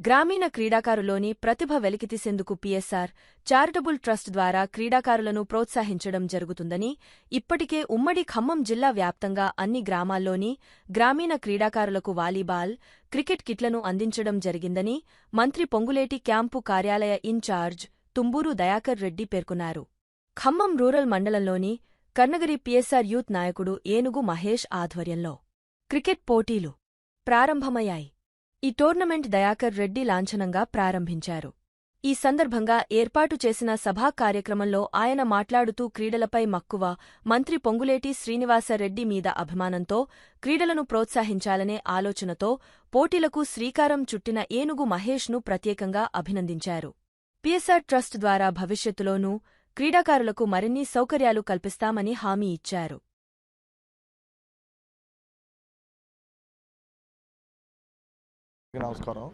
గ్రామీణ క్రీడాకారులోని ప్రతిభ వెలికితీసేందుకు పిఎస్ఆర్ చారిటబుల్ ట్రస్ట్ ద్వారా క్రీడాకారులను ప్రోత్సహించడం జరుగుతుందని ఇప్పటికే ఉమ్మడి ఖమ్మం జిల్లా వ్యాప్తంగా అన్ని గ్రామాల్లోని గ్రామీణ క్రీడాకారులకు వాలీబాల్ క్రికెట్ కిట్లను అందించడం జరిగిందని మంత్రి పొంగులేటి క్యాంపు కార్యాలయ ఇన్ఛార్జ్ తుంబూరు దయాకర్ రెడ్డి పేర్కొన్నారు. ఖమ్మం రూరల్ మండలంలోని కర్ణగిరి పిఎస్ఆర్ యూత్ నాయకుడు ఏనుగు మహేష్ ఆధ్వర్యంలో క్రికెట్ పోటీలు ప్రారంభమయ్యాయి. ఈ టోర్నమెంట్ దయాకర్ రెడ్డి లాంఛనంగా ప్రారంభించారు. ఈ సందర్భంగా ఏర్పాటు చేసిన సభా కార్యక్రమంలో ఆయన మాట్లాడుతూ క్రీడలపై మక్కువ మంత్రి పొంగులేటి శ్రీనివాసరెడ్డి మీద అభిమానంతో క్రీడలను ప్రోత్సహించాలనే ఆలోచనతో పోటీలకు శ్రీకారం చుట్టిన ఏనుగు మహేష్ను ప్రత్యేకంగా అభినందించారు. పిఎస్ఆర్ ట్రస్ట్ ద్వారా భవిష్యత్తులోనూ క్రీడాకారులకు మరిన్ని సౌకర్యాలు కల్పిస్తామని హామీ ఇచ్చారు. నమస్కారం.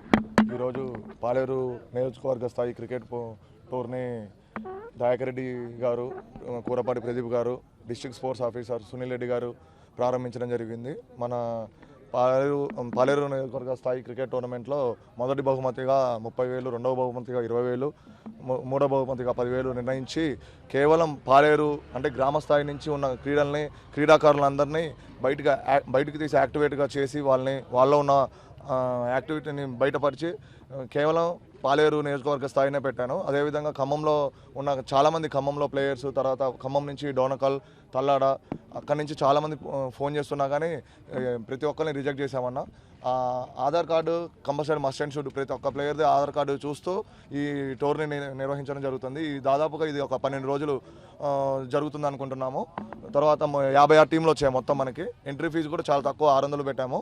ఈరోజు పాలేరు నియోజకవర్గ స్థాయి క్రికెట్ పో- టోర్నీ గారు కూరపాటి ప్రదీప్ గారు district sports officer Sunil Reddy గారు ప్రారంభించడం జరిగింది. మన పాలేరు పాలేరు నియోజకవర్గ స్థాయి క్రికెట్ టోర్నమెంట్లో మొదటి బహుమతిగా ముప్పై వేలు రెండవ బహుమతిగా ఇరవై వేలు మూడో మూడవ బహుమతిగా పదివేలు నిర్ణయించి కేవలం పాలేరు అంటే గ్రామ స్థాయి నుంచి ఉన్న క్రీడల్ని క్రీడాకారులందరినీ బయటగా యా- బయటకు తీసి యాక్టివేట్గా చేసి వాళ్ళని వాళ్ళలో ఉన్న యాక్టివిటీని బయటపరిచి కేవలం పాలేరు నియోజకవర్గ స్థాయినే పెట్టాను. అదేవిధంగా ఖమ్మంలో ఉన్న చాలామంది ఖమ్మంలో ప్లేయర్స్ తర్వాత ఖమ్మం నుంచి డోనకల్ తల్లాడ అక్కడి నుంచి చాలామంది ఫోన్ చేస్తున్నా కానీ ప్రతి ఒక్కరిని reject చేశామన్నా. Aadhaar card compulsory must and should ప్రతి ఒక్క ప్లేయర్ది ఆధార్ కార్డు చూస్తూ ఈ టోర్ని నిర్వహించడం జరుగుతుంది. ఈ దాదాపుగా ఇది ఒక పన్నెండు రోజులు జరుగుతుంది అనుకుంటున్నాము. తర్వాత యాభై ఆరు టీంలు వచ్చాయి మొత్తం మనకి. ఎంట్రీ ఫీజు కూడా చాలా తక్కువ ఆరు వందలు పెట్టాము.